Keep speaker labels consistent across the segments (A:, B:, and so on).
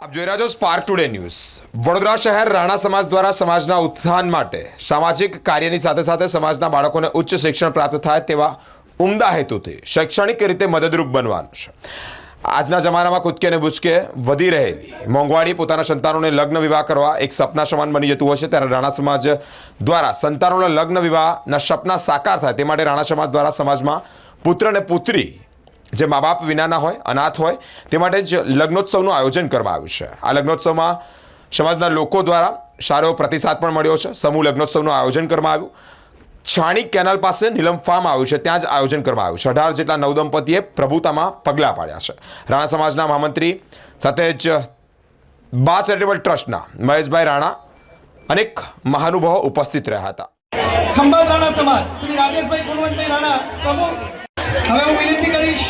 A: આપ જોઈ રહ્યા છો સ્પાર્ક ટુડે ન્યૂઝ વડોદરા શહેર રાણા સમાજ દ્વારા સમાજના ઉત્થાન માટે સામાજિક કાર્યની સાથે સાથે સમાજના બાળકોને ઉચ્ચ શિક્ષણ પ્રાપ્ત થાય તેવા ઉમદા હેતુથી શૈક્ષણિક રીતે મદદરૂપ બનવાનું છે. આજના જમાનામાં કૂદકે ને બુચકે વધી રહેલી. મોંઘવારી, પોતાના સંતાનોને લગ્ન વિવાહ કરવા એક સપના સમાન બની જતું હોય છે ત્યારે રાણા સમાજ દ્વારા સંતાનોના લગ્ન વિવાહના સપના સાકાર થાય તે માટે રાણા સમાજ દ્વારા સમાજમાં પુત્ર અને પુત્રી જે મા બાપ વિનાના હોય, અનાથ હોય, તે માટે જ લગ્નોત્સવનું આયોજન કરવામાં આવ્યું છે. આ લગ્નોત્સવમાં સમાજના લોકો દ્વારા સારો પ્રતિસાદ પણ મળ્યો છે. સમૂહ લગ્નોત્સવનું આયોજન કરવામાં આવ્યું. છાણી કેનાલ પાસે નીલમ ફાર્મ આવ્યું છે. ત્યાં જ આયોજન કરવામાં આવ્યું છે. અઢાર જેટલા નવદંપતીએ પ્રભુતામાં પગલાં પાડ્યા છે. રાણા સમાજના મહામંત્રી સાથે જ બા ચેરિટેબલ ટ્રસ્ટના મહેશભાઈ રાણા અનેક મહાનુભાવો ઉપસ્થિત રહ્યા હતા.
B: ખંભાત રાણા સમાજ, શ્રી રાજેશભાઈ કુલવંતભાઈ રાણા હવે હું વિનંતી કરીશ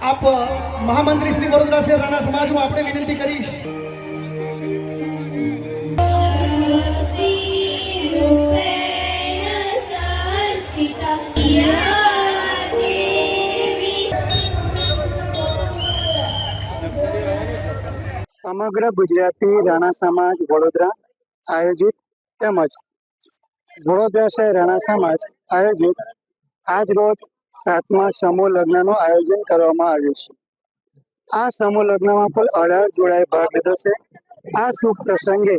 B: આપ મહામંત્રી શ્રી વડોદરા શહેર રાણા સમાજનું આપણે વિનંતી કરીશ.
C: સમગ્ર ગુજરાતી રાણા સમાજ વડોદરા આયોજિત તેમજ વડોદરા શહેર રાણા સમાજ આયોજિત આજ રોજ સાતમા સમૂહ લગ્નનું આયોજન કરવામાં આવ્યું છે. આ સમૂહ લગ્નમાં કુલ અઢાર જોડાએ ભાગ લીધો છે. આ શુભ પ્રસંગે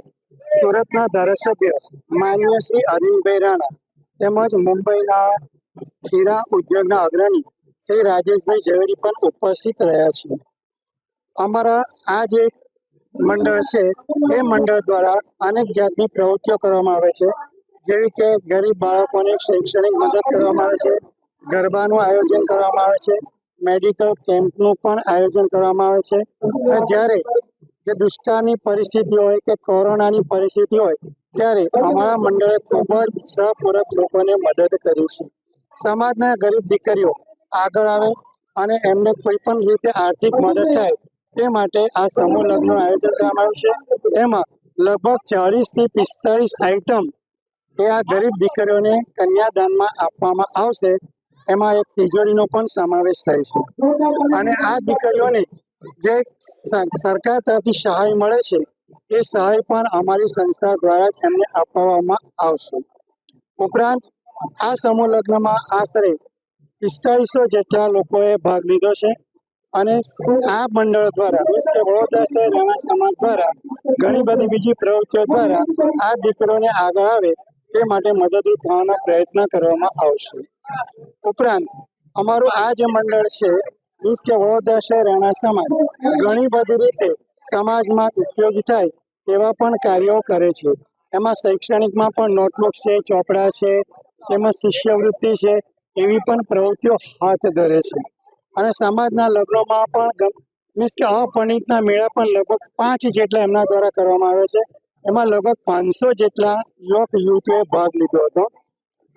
C: સુરતના ધારાસભ્ય માન્ય શ્રી અરવિંદભાઈ રાણા તેમજ મુંબઈના હીરા ઉદ્યોગના અગ્રણી શ્રી રાજેશભાઈ ઝવેરી પણ ઉપસ્થિત રહ્યા છે. અમારા આ જે મંડળ છે, એ મંડળ દ્વારા અનેક જાતની પ્રવૃત્તિઓ કરવામાં આવે છે. જેવી કે ગરીબ બાળકોને શૈક્ષણિક મદદ કરવામાં આવે છે. ગરબાનું આયોજન કરવામાં આવે છે. મેડિકલ કેમ્પનું પણ આયોજન કરવામાં આવે છે. જ્યારે કે દુષ્કાળની પરિસ્થિતિ હોય કે કોરોનાની પરિસ્થિતિ હોય, ત્યારે અમારા મંડળે ખૂબ જ ઉત્સાહપૂર્વક લોકોને મદદ કરી છે. સમાજના ગરીબ દીકરીઓ આગળ આવે અને એમને કોઈ પણ રીતે આર્થિક મદદ થાય, તે માટે આ સમૂહ લગ્નનું આયોજન કરવામાં આવ્યું છે. એમાં લગભગ ચાળીસથી પિસ્તાળીસ આઇટમ એ આ ગરીબ દીકરીઓને કન્યાદાનમાં આપવામાં આવશે. એમાં એક તિજોરીનો પણ સમાવેશ થાય છે. અને આ દીકરીઓને જે સરકાર તરફથી સહાય મળે છે, એ સહાય પણ અમારી સંસ્થા દ્વારા જ એમને આપવામાં આવશે. ઉપરાંત, આ સમૂહ લગ્નમાં આશરે પિસ્તાળીસો જેટલા લોકોએ ભાગ લીધો છે અને આ મંડળ દ્વારા મીન્સ કે વડોદરા શહેર રાણા સમાજ દ્વારા, ઘણી બધી બીજી પ્રવૃત્તિઓ દ્વારા આ દીકરીઓને આગળ આવે તે માટે મદદરૂપ થવાનો પ્રયત્ન કરવામાં આવશે. ઉપરાંત, અમારું આ જે મંડળ છે, મીન્સ કે વડોદરા શહેર રાણા સમાજ, ઘણી બધી રીતે સમાજમાં ઉપયોગી થાય એવા પણ કાર્યો કરે છે. એમાં શૈક્ષણિકમાં પણ નોટબુક છે, ચોપડા છે તેમજ શિષ્યવૃત્તિ છે, એવી પણ પ્રવૃત્તિઓ હાથ ધરે છે. અને સમાજના લગ્નોમાં પણ મીન્સ કે અપરિણિતના મેળા પણ લગભગ પાંચ જેટલા એમના દ્વારા કરવામાં આવે છે. એમાં લગભગ પાંચસો જેટલા યુવક યુવતીઓએ ભાગ લીધો હતો.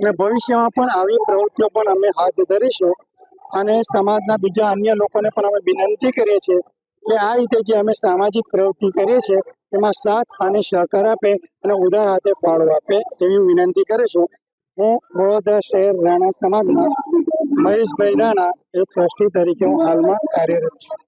C: અને ભવિષ્યમાં પણ આવી પ્રવૃત્તિઓ પણ અમે હાથ ધરીશું અને સમાજના બીજા અન્ય લોકોને પણ અમે વિનંતી કરીએ છીએ કે આ રીતે જે અમે સામાજિક પ્રવૃત્તિ કરીએ છીએ, એમાં સાથ અને સહકાર આપે અને ઉદાર હાથે ફાળો આપે એવી વિનંતી કરીશું હું વડોદરા શહેર રાણા સમાજના મહેશભાઈ રાણા એ ટ્રસ્ટી તરીકે હું હાલમાં કાર્યરત છું.